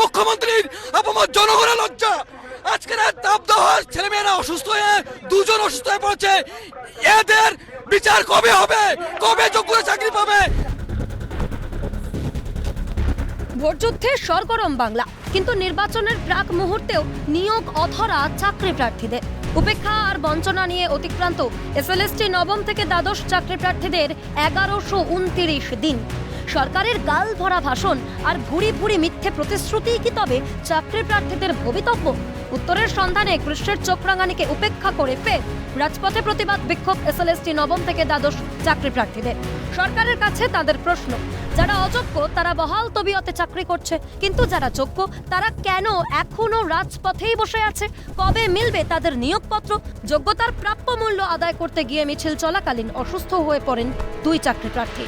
মুখ্যমন্ত্রীর অপমান জনগণের লজ্জা। আজকে রাত তাপদাহ ছেলেমেয়েরা অসুস্থ হয়ে, দুজন অসুস্থ হয়ে পড়ছে। এদের বিচার কবে হবে? কবে যোগ্যতা চাকরি পাবে? ভোটযুদ্ধে সরগরম বাংলা। কিন্তু নির্বাচনের প্রাক মুহূর্তেও নিয়োগ অধরা চাকরি প্রার্থীদের। উপেক্ষা আর বঞ্চনা নিয়ে অতিক্রান্ত এসএলএসটি নবম থেকে দ্বাদশ চাকরি প্রার্থীদের এগারোশো দিন। সরকারের গাল ভরা ভাষণ আর ভুরি ভুরি মিথ্যে প্রতিশ্রুতিই কি তবে চাকরি প্রার্থীদের ভবিতব্য? উত্তরের সন্ধানে কৃষ্ণের চোখ রাঙানিকে উপেক্ষা করে ফের। রাজপথে প্রতিবাদ বিক্ষোভ এসএলএসটি নবম থেকে দ্বাদশ চাকরি প্রার্থীদের। সরকারের কাছে তাদের প্রশ্ন, যারা অযোগ্য তারা বহাল তবিয়তে চাকরি করছে, কিন্তু যারা যোগ্য তারা কেন এখনও রাজপথেই বসে আছে? কবে মিলবে তাদের নিয়োগপত্র? যোগ্যতার প্রাপ্য মূল্য আদায় করতে গিয়ে মিছিল চলাকালীন অসুস্থ হয়ে পড়েন দুই চাকরি প্রার্থী।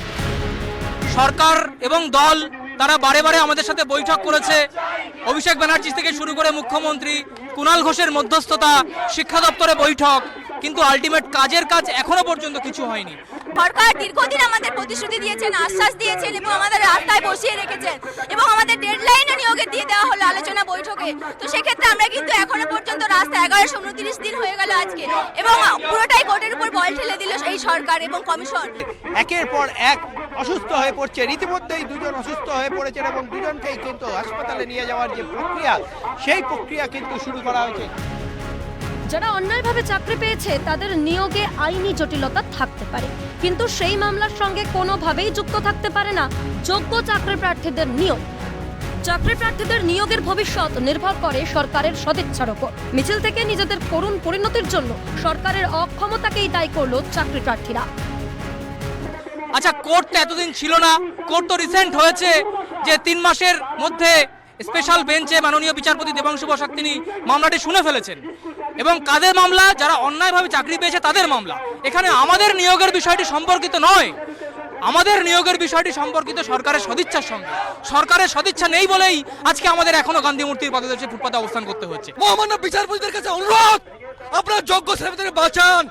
সরকার এবং দল, তারা বারে বারে আমাদের সাথে বৈঠক করেছে। অভিষেক ব্যানার্জি থেকে শুরু করে মুখ্যমন্ত্রী কুণাল ঘোষের মধ্যস্থতা, শিক্ষা দপ্তরে বৈঠক, কিন্তু আলটিমেট কাজের কাজ এখনও পর্যন্ত কিছু হয়নি। সরকার দীর্ঘদিন আমাদের প্রতিশ্রুতি দিয়েছেন, আশ্বাস দিয়েছেন এবং আমাদের রাস্তায় বসিয়ে রেখেছেন এবং আমাদের ডেডলাইনও আলোচনা বৈঠকে। তো সেক্ষেত্রে আমরা কিন্তু এখনও পর্যন্ত রাস্তা এগারোশো উনত্রিশ দিন হয়ে গেল আজকে। এবং পুরোটাই কোর্টের উপর বল ঠেলে দিল এই সরকার এবং কমিশন। একের পর এক অসুস্থ হয়ে পড়ছে। রীতিমধ্যেই দুজন অসুস্থ হয়ে পড়েছেন এবং দুজনকেই কিন্তু হাসপাতালে নিয়ে যাওয়ার যে প্রক্রিয়া সেই প্রক্রিয়া কিন্তু শুরু করা হয়েছে। যারা অন্যায়ভাবে চাকরি পেয়েছে তাদের নিয়োগে আইনি জটিলতা থাকতে পারে। কিন্তু সেই মামলার সঙ্গে কোনোভাবেই যুক্ত থাকতে পারে না যোগ্য চাকরি প্রার্থীদের নিয়োগ। চাকরি প্রার্থীদের নিয়োগের ভবিষ্যৎ নির্ভর করে সরকারের সদিচ্ছার ওপর। মিছিল থেকে নিজেদের করুণ পরিণতির জন্য সরকারের অক্ষমতাকেই দায়ী করল চাকরি প্রার্থীরা। আচ্ছা কোর্ট তো এতদিন ছিল না। কোর্ট তো রিসেন্ট হয়েছে যে তিন মাসের মধ্যে স্পেশাল বেঞ্চে মাননীয় বিচারপতি দেবাংশু বসাক তিনি মামলাটি শুনে ফেলেছেন। এবং কাদের মামলা? যারা অন্যায়ভাবে চাকরি পেয়েছে তাদের মামলা। এখানে আমাদের নিয়োগের বিষয়টি সম্পর্কিত নয়। আমাদের নিয়োগের বিষয়টি সম্পর্কিত সরকারের সদিচ্ছার সঙ্গে। সরকারের সদিচ্ছা নেই বলেই আজকে আমাদের এখনও গান্ধী মূর্তির পদদেশে ফুটপাতে অবস্থান করতে হচ্ছে। মহামান্য বিচারপতিদের কাছে অনুরোধ, আপনার যোগ্য ছেলেমেয়েদের বাঁচান।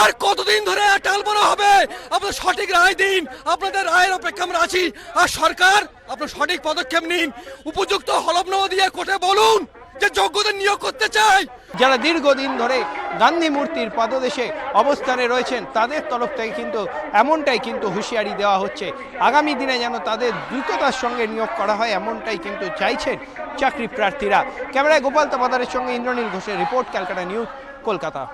আর কতদিন ধরে টালবানো হবে? আপনার সঠিক রায় দিন, আপনাদের রায়ের অপেক্ষা আমরা আছি। আর সরকার, আপনার সঠিক পদক্ষেপ নিন। উপযুক্ত হলফনামা দিয়ে কোর্টে বলুন। যে যোগ্যদের নিয়োগ করতে চাই। যারা দীর্ঘদিন ধরে গান্ধী মূর্তির পাদদেশে অবস্থানে রয়েছেন, তাদের তরফ থেকে কিন্তু এমনটাই কিন্তু হুঁশিয়ারি দেওয়া হচ্ছে। আগামী দিনে যেন তাদের দ্রুততার সঙ্গে নিয়োগ করা হয়, এমনটাই কিন্তু চাইছেন চাকরি প্রার্থীরা। ক্যামেরায় গোপাল তাপাদারের সঙ্গে ইন্দ্রনীল ঘোষের রিপোর্ট, ক্যালকাটা নিউজ, কলকাতা।